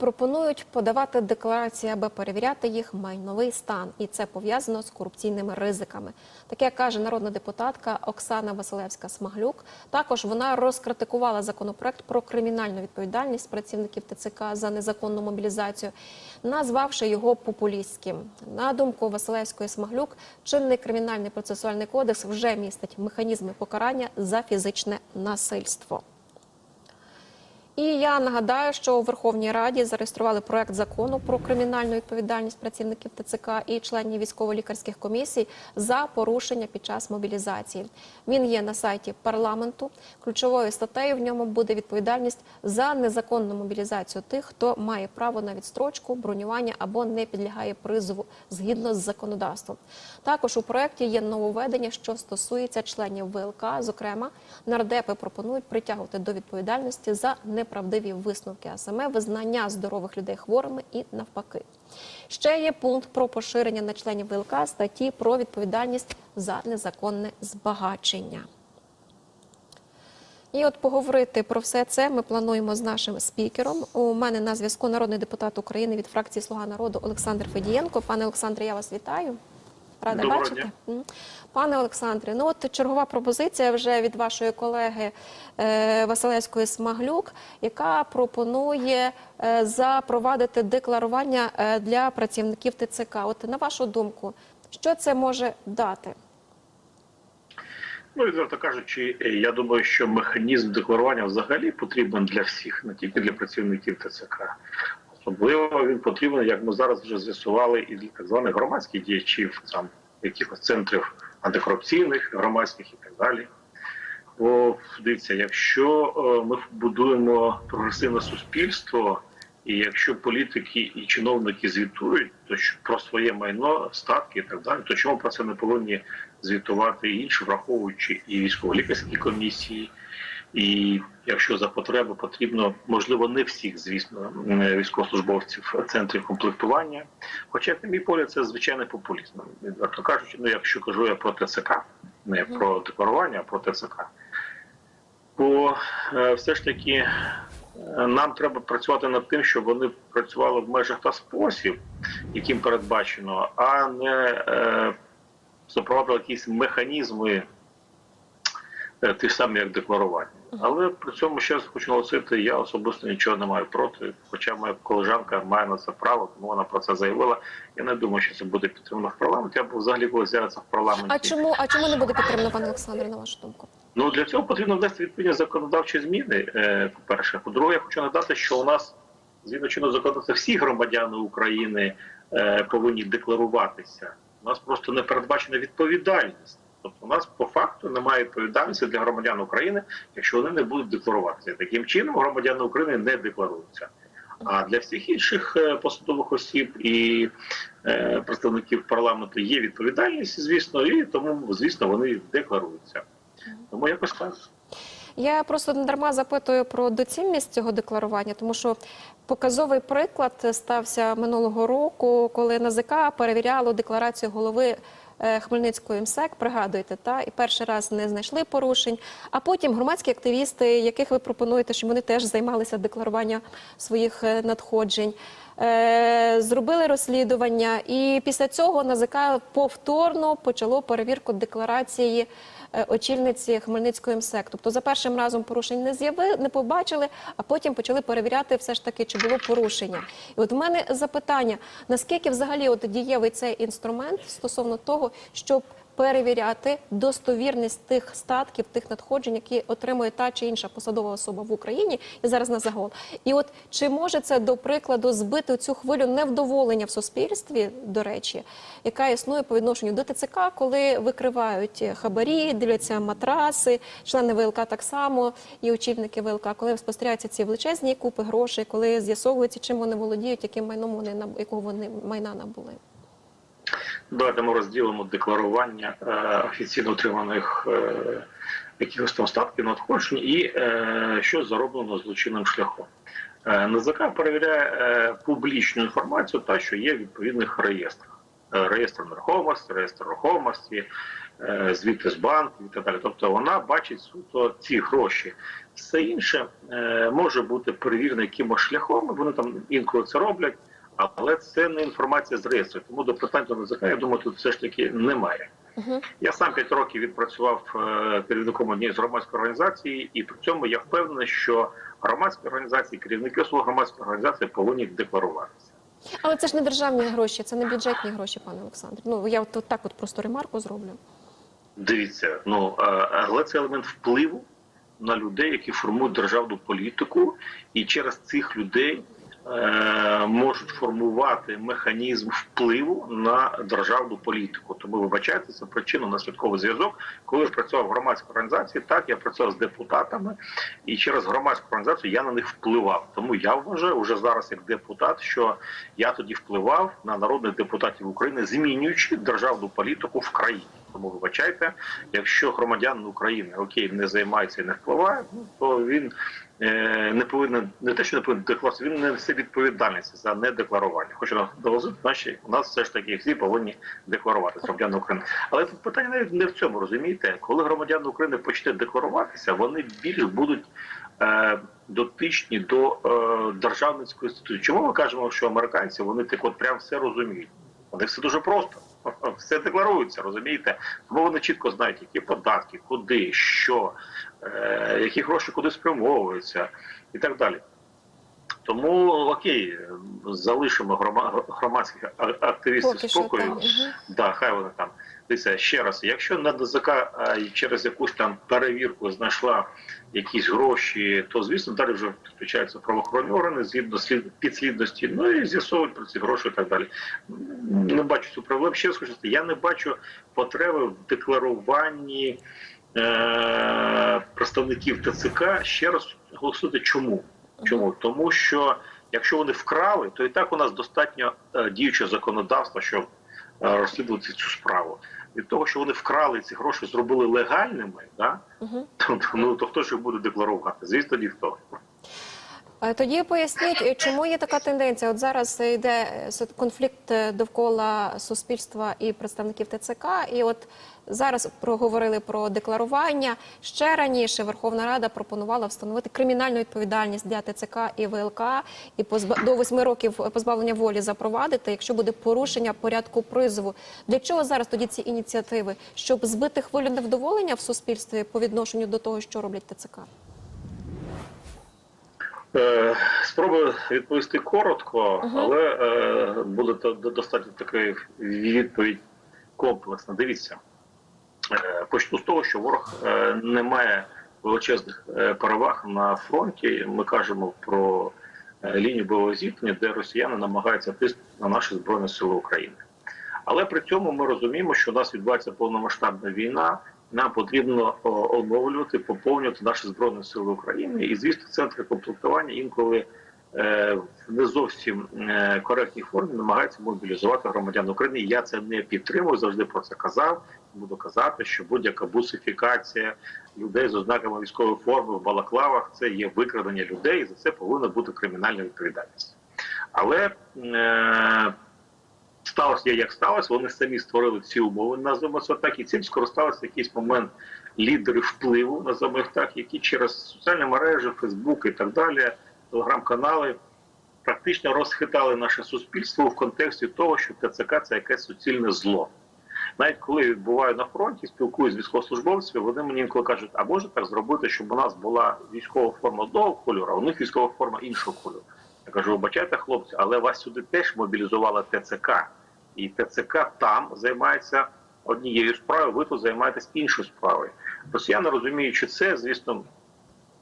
пропонують подавати декларації, аби перевіряти їх майновий стан, і це пов'язано з корупційними ризиками. Таке каже народна депутатка Оксана Василевська-Смаглюк. Також вона розкритикувала законопроект про кримінальну відповідальність працівників ТЦК за незаконну мобілізацію, назвавши його популістським. На думку Василевської Смаглюк, чинний кримінальний процесуальний кодекс вже містить механізми покарання за фізичне насильство. І я нагадаю, що у Верховній Раді зареєстрували проект закону про кримінальну відповідальність працівників ТЦК і членів військово-лікарських комісій за порушення під час мобілізації. Він є на сайті парламенту. Ключовою статтею в ньому буде відповідальність за незаконну мобілізацію тих, хто має право на відстрочку, бронювання або не підлягає призову згідно з законодавством. Також у проекті є нововведення, що стосується членів ВЛК. Зокрема, нардепи пропонують притягувати до відповідальності за неправдиві висновки, а саме визнання здорових людей хворими і навпаки. Ще є пункт про поширення на членів ВЛК статті про відповідальність за незаконне збагачення. І от поговорити про все це ми плануємо з нашим спікером. У мене на зв'язку народний депутат України від фракції Слуга народу Олександр Федієнко. Пане Олександре, я вас вітаю. Рада Доброго бачити. дня. Пане Олександре, ну от чергова пропозиція вже від вашої колеги е, Василевської Смаглюк, яка пропонує е, запровадити декларування е, для працівників ТЦК. От на вашу думку, що це може дати? Ну, відверто кажучи, я думаю, що механізм декларування взагалі потрібен для всіх, не тільки для працівників ТЦК. Особливо він потрібен, як ми зараз вже з'ясували, і для так званих громадських діячів, там якихось центрів антикорупційних, громадських і так далі. Бо дивіться, якщо е, ми будуємо прогресивне суспільство, і якщо політики і чиновники звітують, то про своє майно, статки і так далі, то чому про це не повинні звітувати і інші, враховуючи і військово-лікарські комісії, і якщо за потреби потрібно, можливо, не всіх, звісно, е, військовослужбовців центрів комплектування. Хоча, як на мій погляд, це звичайний популізм. Відверто кажучи, ну якщо кажу я про ТЦК, не про декларування, а про ТЦК. Бо е, все ж таки е, нам треба працювати над тим, щоб вони працювали в межах та спосіб, яким передбачено, а не е, запровадили якісь механізми, е, ті ж самі, як декларування. Але при цьому ще раз хочу наголосити, я особисто нічого не маю проти. Хоча моя колежанка має на це право, тому вона про це заявила. Я не думаю, що це буде підтримано в парламенті, або взагалі коли з'явиться в парламенті. А чому а чому не буде підтримано, пане Олександре, на вашу думку? Ну для цього потрібно внести відповідні законодавчі зміни. е, По-перше, по-друге, я хочу надати, що у нас згідно чинного законодавства всі громадяни України е, повинні декларуватися. У нас просто не передбачена відповідальність. Тобто, у нас по факту немає відповідальності для громадян України, якщо вони не будуть декларуватися. Таким чином, громадяни України не декларуються. А для всіх інших е, посадових осіб і е, представників парламенту є відповідальність, звісно, і тому, звісно, вони декларуються. Тому якось так. Я просто не дарма запитую про доцільність цього декларування, тому що показовий приклад стався минулого року, коли НАЗК перевіряло декларацію голови. Е, Хмельницької МСЕК, пригадуєте, та і перший раз не знайшли порушень. А потім громадські активісти, яких ви пропонуєте, щоб вони теж займалися декларуванням своїх е, надходжень, е, зробили розслідування. І після цього НАЗК повторно почало перевірку декларації очільниці Хмельницької МСЕК. Тобто за першим разом порушень не з'явили, не побачили, а потім почали перевіряти все ж таки, чи було порушення. І от в мене запитання: наскільки взагалі от дієвий цей інструмент стосовно того, щоб перевіряти достовірність тих статків, тих надходжень, які отримує та чи інша посадова особа в Україні, і зараз на загал. І от чи може це до прикладу збити цю хвилю невдоволення в суспільстві, до речі, яка існує по відношенню до ТЦК, коли викривають хабарі, дивляться матраси, члени ВЛК так само і очільники ВЛК, коли спостерігаються ці величезні купи грошей, коли з'ясовується, чим вони володіють, яким майном вони якого вони майна набули. Давайте розділимо декларування е, офіційно отриманих е, якихось там статків надходжень і е, що зароблено злочинним шляхом. Е, НЗК перевіряє е, публічну інформацію, та що є в відповідних реєстрах. е, реєстр нерухомості, реєстр рухомості, е, звідти з банків і так далі. Тобто вона бачить суто ці гроші. Все інше е, може бути перевірено якимось шляхом. Вони там інколи це роблять, але це не інформація з реєстру. Тому до питань до НАЗК, я думаю, тут все ж таки немає. Угу. Я сам 5 років відпрацював е, керівником однієї з громадської організації, і при цьому я впевнений, що громадські організації, керівники свого громадської організації повинні декларуватися. Але це ж не державні гроші, це не бюджетні гроші, пане Олександр. Ну я от, так от просто ремарку зроблю. Дивіться, ну е, але це елемент впливу на людей, які формують державну політику, і через цих людей е, можуть формувати механізм впливу на державну політику. Тому вибачайте, це причинно-наслідковий зв'язок. Коли я працював в громадській організації, так я працював з депутатами, і через громадську організацію я на них впливав. Тому я вважаю вже зараз як депутат, що я тоді впливав на народних депутатів України, змінюючи державну політику в країні. Тому вибачайте, якщо громадянин України окей не займається і не впливає, ну то він е, не повинен не те, що не повинен декларувати, він не несе відповідальність за недекларування. Хочу наголосити, наші у нас все ж таки всі повинні декларувати громадяни України. Але тут питання навіть не в цьому розумієте, коли громадяни України почнуть декларуватися, вони більш будуть. е, Дотичні до е, державницької інституції. Чому ми кажемо, що американці вони так от прям все розуміють? Вони все дуже просто. Все декларується, розумієте? Тому вони чітко знають, які податки, куди, що, е, які гроші куди спрямовуються і так далі. Тому окей, залишимо громадських активістів спокою. Да, хай вони там. Дивіться, ще раз, якщо на ДЗК через якусь там перевірку знайшла якісь гроші, то звісно далі вже включаються правоохоронні органи згідно слід підслідності, ну і з'ясовують про ці гроші і так далі. Не бачу цю проблему. Ще раз хочу сказати, я не бачу потреби в декларуванні е- представників ТЦК. Ще раз голосувати, чому? Чому? Тому що якщо вони вкрали, то і так у нас достатньо е, діючого законодавства, щоб е, розслідувати цю справу. Від того, що вони вкрали ці гроші, зробили легальними, да? Угу. то, ну, то хто ж їх буде декларувати? Звісно, ніхто. Тоді поясніть, е, чому є така тенденція? От зараз йде е, конфлікт е, довкола суспільства і представників ТЦК, і от зараз проговорили про декларування. Ще раніше Верховна Рада пропонувала встановити кримінальну відповідальність для ТЦК і ВЛК і до восьми років позбавлення волі запровадити, якщо буде порушення порядку призову. Для чого зараз тоді ці ініціативи? Щоб збити хвилю невдоволення в суспільстві по відношенню до того, що роблять ТЦК? Е, Спробую відповісти коротко, але е, буде достатньо така відповідь комплексна. Дивіться, е, почну з того, що ворог не має величезних переваг на фронті. Ми кажемо про лінію бойового зіткнення, де росіяни намагаються тиснути на наші збройні сили України. Але при цьому ми розуміємо, що у нас відбувається повномасштабна війна. Нам потрібно оновлювати, поповнювати наші збройні сили України. І звісно, центри комплектування інколи е, в не зовсім е, коректній формі намагаються мобілізувати громадян України. Я це не підтримую. Завжди про це казав. Буду казати, що будь-яка бусифікація людей з ознаками військової форми в балаклавах це є викрадення людей, і за це повинна бути кримінальна відповідальність. Але е, сталося як сталося, вони самі створили ці умови, називаємо це так, і цим скористалися в якийсь момент лідери впливу, називаємо їх так, які через соціальні мережі, Фейсбук і так далі, телеграм-канали практично розхитали наше суспільство в контексті того, що ТЦК це якесь суцільне зло. Навіть коли я буваю на фронті, спілкуюсь з військовослужбовцями, вони мені інколи кажуть, а може так зробити, щоб у нас була військова форма одного кольору, а у них військова форма іншого кольору. Я кажу, вибачайте, хлопці, але вас сюди теж мобілізувала ТЦК. І ТЦК там займається однією справою, ви тут займаєтесь іншою справою. Росіяни розуміючи це, звісно,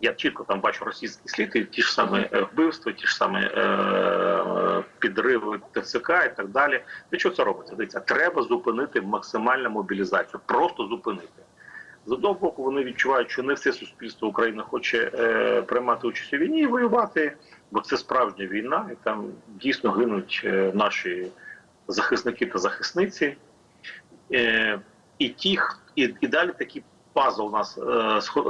я чітко там бачу російські сліди, ті ж самі е, вбивства, ті ж самі е, підриви ТЦК і так далі. Для чого це робиться? Дивіться, треба зупинити максимальну мобілізацію, просто зупинити. З одного боку, вони відчувають, що не все суспільство України хоче е, приймати участь у війні і воювати, бо це справжня війна, і там дійсно гинуть е, наші захисники та захисниці. Е, і ті, і, і далі такі пазл у нас е, е,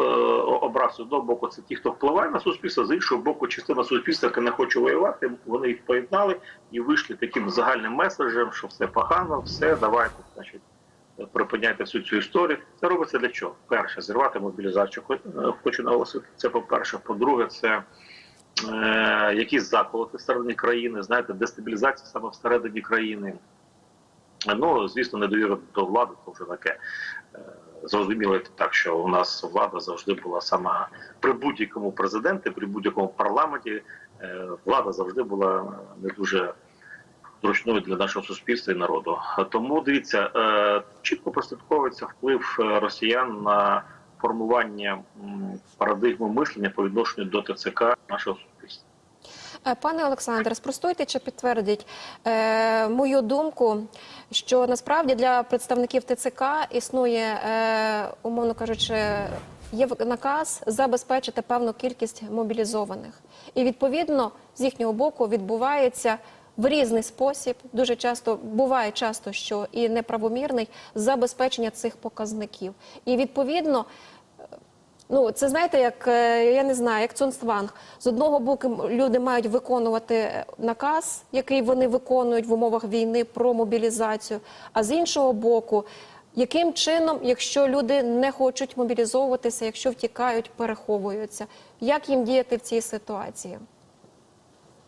обрав з одного боку, це ті, хто впливає на суспільство, з іншого боку, частина суспільства, яка не хоче воювати, вони їх поєднали і вийшли таким загальним меседжем, що все погано, все, давайте, значить, припиняйте всю цю історію. Це робиться для чого? Перше, зірвати мобілізацію. Е, Хочу наголосити. Це по-перше. По-друге, це е, якісь заколоти всередині країни, знаєте, дестабілізація саме всередині країни. Ну, звісно, недовіра до влади, то вже таке. Е, Зрозуміло так, що у нас влада завжди була сама при будь-якому президенті, при будь-якому парламенті, е, влада завжди була не дуже зручною для нашого суспільства і народу. Тому дивіться, е, чітко прослідковується вплив е, росіян на формування парадигми мислення по відношенню до ТЦК нашого суспільства. Е, Пане Олександре, спростуйте чи підтвердіть е, мою думку, що насправді для представників ТЦК існує, е, умовно кажучи, є наказ забезпечити певну кількість мобілізованих, і відповідно з їхнього боку відбувається. В різний спосіб дуже часто буває часто, що і неправомірний забезпечення цих показників, і відповідно Ну, це знаєте, як е, я не знаю, як Цунстванг. З одного боку, люди мають виконувати е, наказ, який вони виконують в умовах війни про мобілізацію. А з іншого боку, яким чином, якщо люди не хочуть мобілізовуватися, якщо втікають, переховуються, як їм діяти в цій ситуації?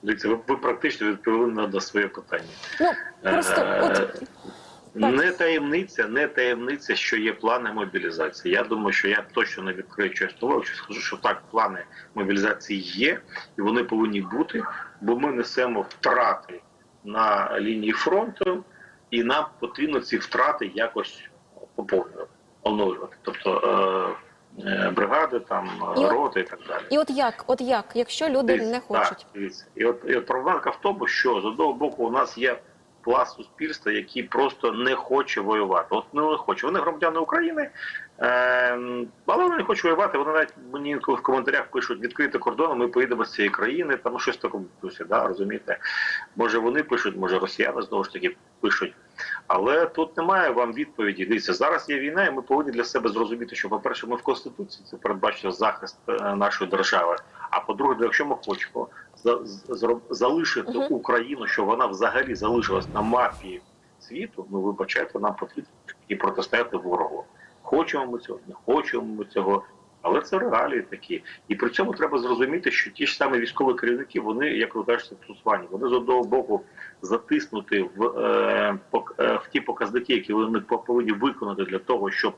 Дивіться, ви, ви практично відповіли на, своє питання. Ну просто Е, от Не таємниця, не таємниця, що є плани мобілізації. Я думаю, що я точно не відкрию щось нового, що скажу, що так, плани мобілізації є, і вони повинні бути, бо ми несемо втрати на лінії фронту, і нам потрібно ці втрати якось поповнювати, оновлювати. Тобто е, бригади, там І от- роти і так далі. і от як, от як, якщо люди Дивіться, не хочуть? Так, дивіться. І от, і от проблемка в тому, що з одного боку у нас є пласт суспільства, який просто не хоче воювати. От не хоче. Вони громадяни України, е, але вони не хочуть воювати. Вони навіть мені в коментарях пишуть відкрити кордони, ми поїдемо з цієї країни, там щось такому да, розумієте? Може вони пишуть, може росіяни знову ж таки пишуть. Але тут немає вам відповіді. Дивіться, зараз є війна, і ми повинні для себе зрозуміти, що, по-перше, ми в Конституції це передбачено захист е, нашої держави. А по-друге, якщо ми хочемо за- з- зро- залишити Україну, щоб вона взагалі залишилась на мапі світу, ну вибачайте, нам потрібно і протистояти ворогу. Хочемо ми цього, не хочемо ми цього. Але це реалії такі, і при цьому треба зрозуміти, що ті ж самі військові керівники, вони, як ви кажете, в вони з одного боку затиснути в, е, е, в ті показники, які вони по- повинні виконати для того, щоб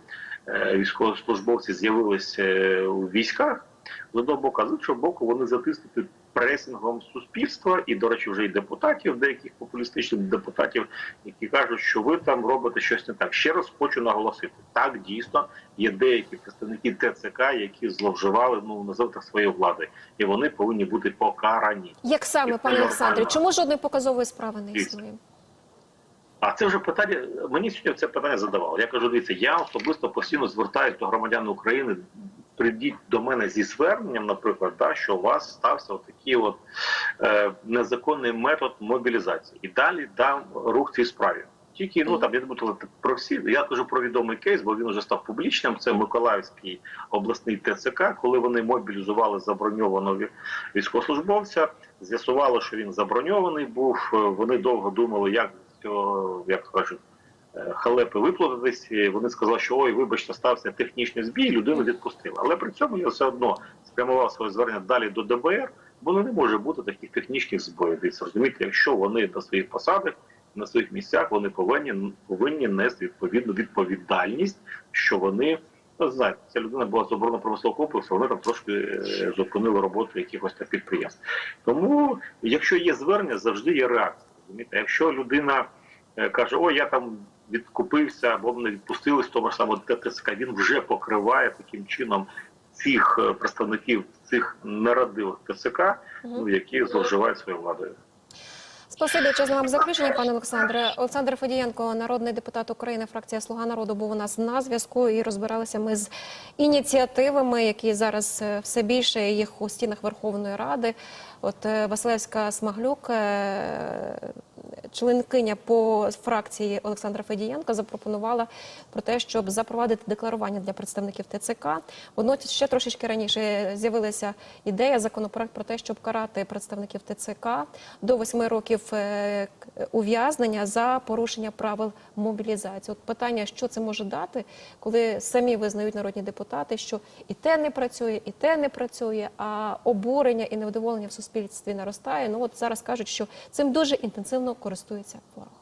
е, військовослужбовці з'явилися е, у військах. З одного боку, а з іншого боку, вони затиснуті пресингом суспільства і, до речі, вже і депутатів, деяких популістичних депутатів, які кажуть, що ви там робите щось не так. Ще раз хочу наголосити: так дійсно є деякі представники ТЦК, які зловживали ну називати своєю владою, і вони повинні бути покарані. Як саме, пане Олександре, чому жодної показової справи не існує? А це вже питання. Мені сьогодні це питання задавали. Я кажу, дивіться, я особисто постійно звертаюся до громадян України. Прийдіть до мене зі зверненням, наприклад, да, що у вас стався отакий от е, незаконний метод мобілізації, і далі дам рух цій справі. Тільки ну там я говорити про всі. Я кажу про відомий кейс, бо він вже став публічним. Це Миколаївський обласний ТЦК, коли вони мобілізували заброньованого військовослужбовця. З'ясувало, що він заброньований був. Е, Вони довго думали, як цього, як кажуть, халепи виплатитись. Вони сказали, що ой, вибачте, стався технічний збій, людину відпустили. Але при цьому я все одно спрямував своє звернення далі до ДБР, бо не може бути таких технічних збоїв. Розумієте, якщо вони на своїх посадах, на своїх місцях, вони повинні повинні нести відповідну відповідальність, що вони. Ну, знаєте, ця людина була з оборонно промислового комплексу, вони там трошки е, зупинили роботу якихось там підприємств. Тому, якщо є звернення, завжди є реакція. Розумієте? Якщо людина е, каже, о, я там відкупився або мене відпустили з того ж самого ТТСК, він вже покриває таким чином цих е, представників цих нерадивих ТЦК, ну, які зловживають своєю владою. Спасибі чесно вам заключення, пане Олександре. Олександр Федієнко, народний депутат України, фракція Слуга народу, був у нас на зв'язку і розбиралися ми з ініціативами, які зараз е, все більше їх у стінах Верховної Ради. От е, Василевська Смаглюк, членкиня по фракції Олександра Федієнка запропонувала про те, щоб запровадити декларування для представників ТЦК. Водночас ще трошечки раніше з'явилася ідея законопроект про те, щоб карати представників ТЦК до 8 років е, ув'язнення за порушення правил мобілізації. От питання, що це може дати, коли самі визнають народні депутати, що і те не працює, і те не працює, а обурення і невдоволення в суспільстві наростає. Ну от зараз кажуть, що цим дуже інтенсивно користується влада.